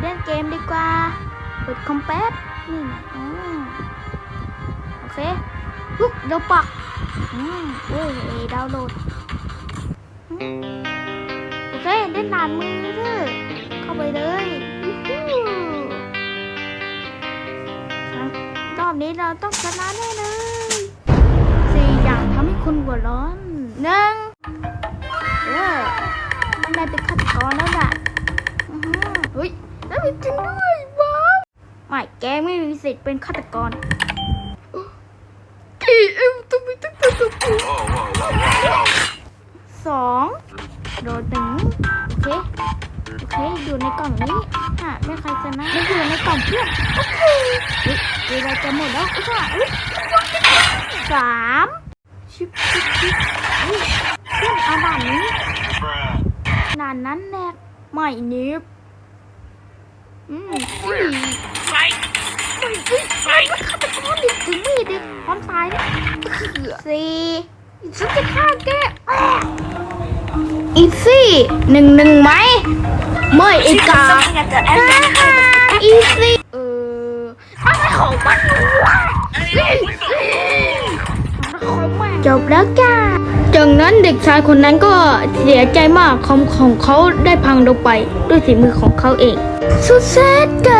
เล่นเกมดีกว่าเปิดคอมแป๊บนี่ไงโอเคปุ๊บเดี๋ยวปักอืมเว้ยดาวน์โหลดโอเคเล่นนานมือเด้อเข้าไปเลยรอบนี้เราต้องชนะแน่เลยสี่อย่างทำให้คุณหัวร้อนหนึ่งเออมันได้เป็นฆาตกรแล้วล่ะอื้อหือเฮ้ย แล้วมีจริงด้วยบ้าไม่แกไม่มีสิทธิ์เป็นฆาตกรกี่เอ็มต้องมีตั้งแต่ตัวสองโดดหนึ่งโอเคโอเคอยู่ในกล่องนี้ฮะไม่ใครชนะไม่อยู่ในกล่องเพื่อนโอเคเวลาจะหมดแล้วอุตส่าห์เฮ้ยสามชิบชิบชิบเพื่อนเอาด่านนี้ด่านนั้นแน่ไม่นิบ อืมสี่ Fight! เฮ้ยเฮ้ยเฮ้ยฆาตกรดิถึงมีดดิพร้อมตายเนี่ยสี่ฉันจะฆ่าแกอีซี่หนึ่งหนึ่งไหมไม่ไอ้กา Something at the ฮ่า end. ฮ่าอีซี่เอออะไรของมันวะจบแล้วจ้า จากนั้นเด็กชายคนนั้นก็เสียใจมากคอมของเขาได้พังลงไปด้วยฝีมือของเขาเอง สุดแสนเกยฮ่าฮ่า